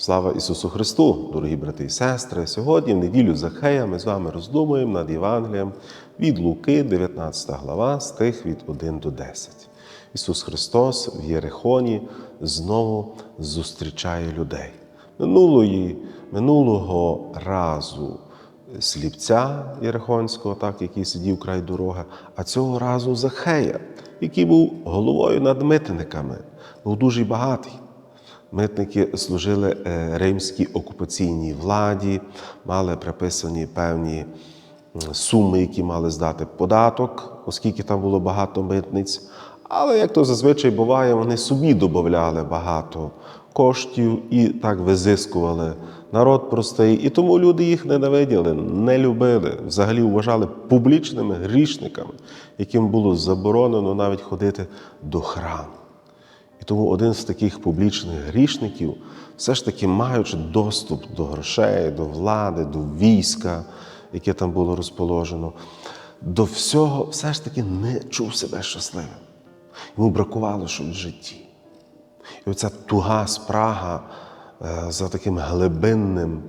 Слава Ісусу Христу, дорогі брати і сестри! Сьогодні, в неділю Захея, ми з вами роздумуємо над Євангелієм від Луки, 19 глава, стих від 1 до 10. Ісус Христос в Єрихоні знову зустрічає людей. Минулої, минулого разу сліпця Єрихонського, так, який сидів край дороги, а цього разу Захея, який був головою над митниками, був дуже багатий. Митники служили е, римській окупаційній владі, мали приписані певні суми, які мали здати податок, оскільки там було багато митниць. Але як то зазвичай буває, вони собі додавали багато коштів і так визискували народ простий. І тому люди їх ненавиділи, не любили, взагалі вважали публічними грішниками, яким було заборонено навіть ходити до храму. І тому один з таких публічних грішників, все ж таки маючи доступ до грошей, до влади, до війська, яке там було розположено, до всього все ж таки не чув себе щасливим. Йому бракувало щось в житті. І оця туга спрага е, за таким глибинним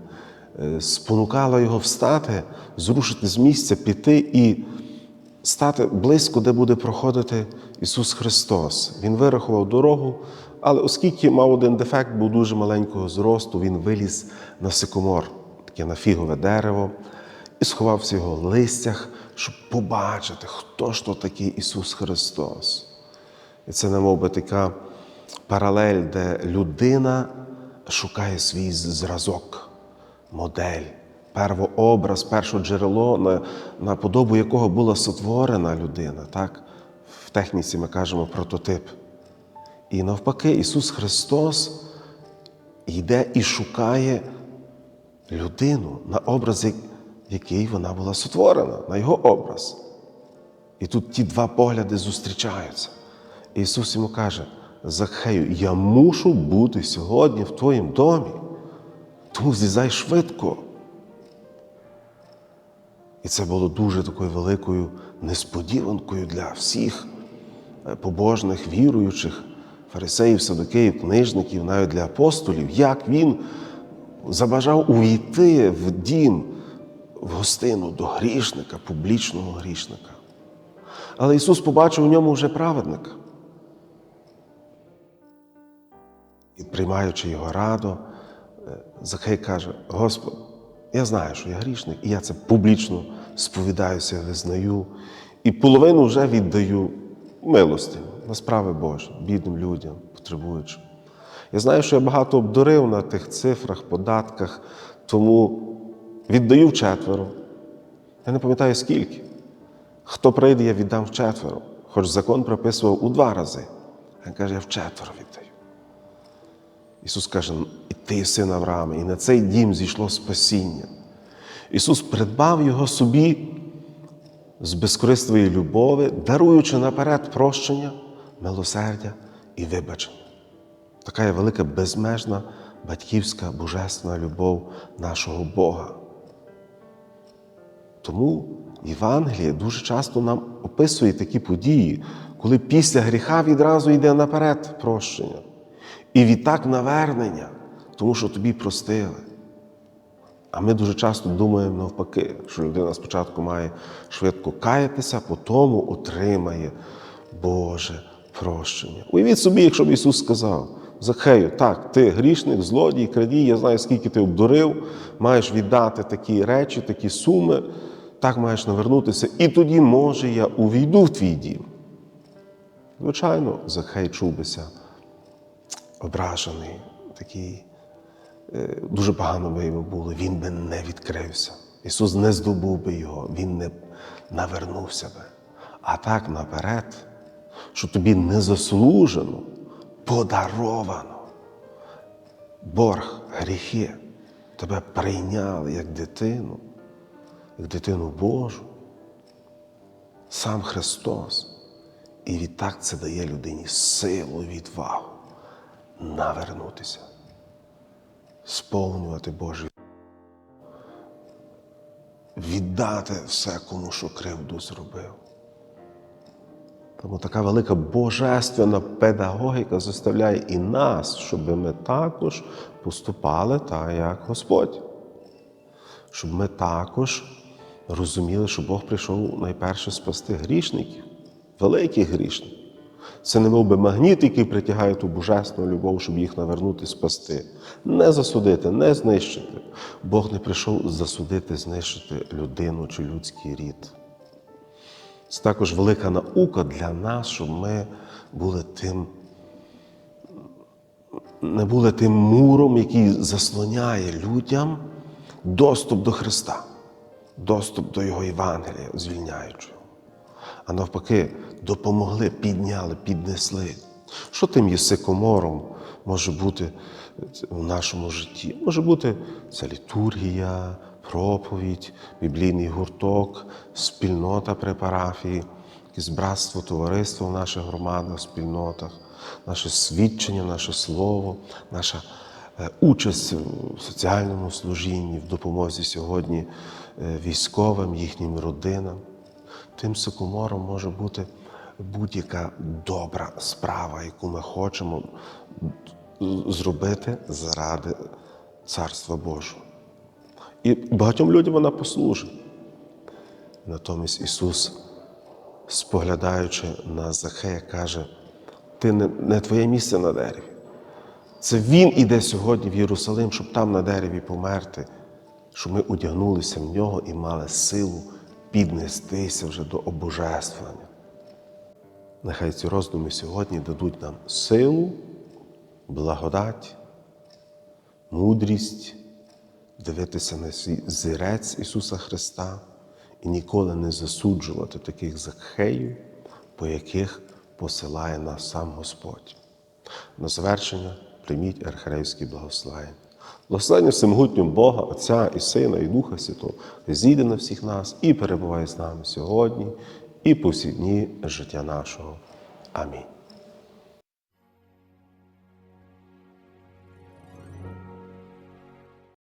е, спонукала його встати, зрушити з місця, піти і стати близько, де буде проходити Ісус Христос. Він вирахував дорогу, але оскільки мав один дефект, був дуже маленького зросту, він виліз на сикомор, таке на фігове дерево, і сховався в його листях, щоб побачити, хто ж то такий Ісус Христос. І це немов би така паралель, де людина шукає свій зразок, модель, первообраз, перше джерело, на, на подобу якого була сотворена людина. Так? В техніці ми кажемо прототип. І навпаки, Ісус Христос йде і шукає людину на образ, який вона була сотворена, на Його образ. І тут ті два погляди зустрічаються. І Ісус йому каже: Захею, я мушу бути сьогодні в твоєму домі, тому злізай швидко. І це було дуже такою великою несподіванкою для всіх е, побожних, віруючих, фарисеїв, садокеїв, книжників, навіть для апостолів, як він забажав увійти в дім, в гостину до грішника, публічного грішника. Але Ісус побачив у ньому вже праведника. І приймаючи його раду, е, Захей каже: Господь, я знаю, що я грішник, і я це публічно сповідаюся, визнаю, і половину вже віддаю милості на справи Божі, бідним людям, потребуючим. Я знаю, що я багато обдурив на тих цифрах, податках, тому віддаю в четверо. Я не пам'ятаю скільки. Хто прийде, я віддам в четверо. Хоч закон прописував у два рази. Він каже, я в четверо віддаю. Ісус каже, і ти син Авраама, і на цей дім зійшло спасіння. Ісус придбав його собі з безкористної любові, даруючи наперед прощення, милосердя і вибачення. Така є велика безмежна батьківська божественна любов нашого Бога. Тому Євангеліє дуже часто нам описує такі події, коли після гріха відразу йде наперед прощення. І відтак навернення, тому що тобі простили. А ми дуже часто думаємо навпаки, що людина спочатку має швидко каятися, потім отримає Боже прощення. Уявіть собі, якщо б Ісус сказав: Захею, так, ти грішник, злодій, крадій, я знаю, скільки ти обдурив, маєш віддати такі речі, такі суми, так маєш навернутися, і тоді, може, я увійду в твій дім. Звичайно, Захей чув бися ображений, такий, е, дуже погано би йому було, він би не відкрився. Ісус не здобув би його, Він не навернувся би. А так наперед, що тобі незаслужено, подаровано. Борг, гріхи тебе прийняли як дитину, як дитину Божу, сам Христос. І відтак це дає людині силу, відвагу навернутися, сповнювати Божі, віддати все, кому що кривду зробив. Тому така велика божественна педагогіка заставляє і нас, щоб ми також поступали так, як Господь. Щоб ми також розуміли, що Бог прийшов найперше спасти грішників, великих грішників. Це не мов би магніт, який притягає ту божественну любов, щоб їх навернути, спасти. Не засудити, не знищити. Бог не прийшов засудити, знищити людину чи людський рід. Це також велика наука для нас, щоб ми були тим, не були тим муром, який заслоняє людям доступ до Христа, доступ до Його Євангелія, звільняючи. А навпаки, допомогли, підняли, піднесли. Що тим є сикомором може бути в нашому житті? Може бути це літургія, проповідь, біблійний гурток, спільнота при парафії, якесь братство, товариство в наших громадах, спільнотах, наше свідчення, наше слово, наша е, участь в соціальному служінні, в допомозі сьогодні е, військовим, їхнім родинам. Тим сикомором може бути будь-яка добра справа, яку ми хочемо зробити заради Царства Божого. І багатьом людям вона послужить. Натомість Ісус, споглядаючи на Захея, каже: ти не, не твоє місце на дереві. Це Він іде сьогодні в Єрусалим, щоб там на дереві померти, щоб ми одягнулися в нього і мали силу піднестися вже до обожествлення. Нехай ці роздуми сьогодні дадуть нам силу, благодать, мудрість дивитися на свій зірець Ісуса Христа і ніколи не засуджувати таких закхеїв, по яких посилає нас сам Господь. На завершення прийміть архарейські благословення. Благословення всемогутнього Бога, Отця і Сина, і Духа Святого, зійде на всіх нас і перебуває з нами сьогодні, і по всі життя нашого. Амінь.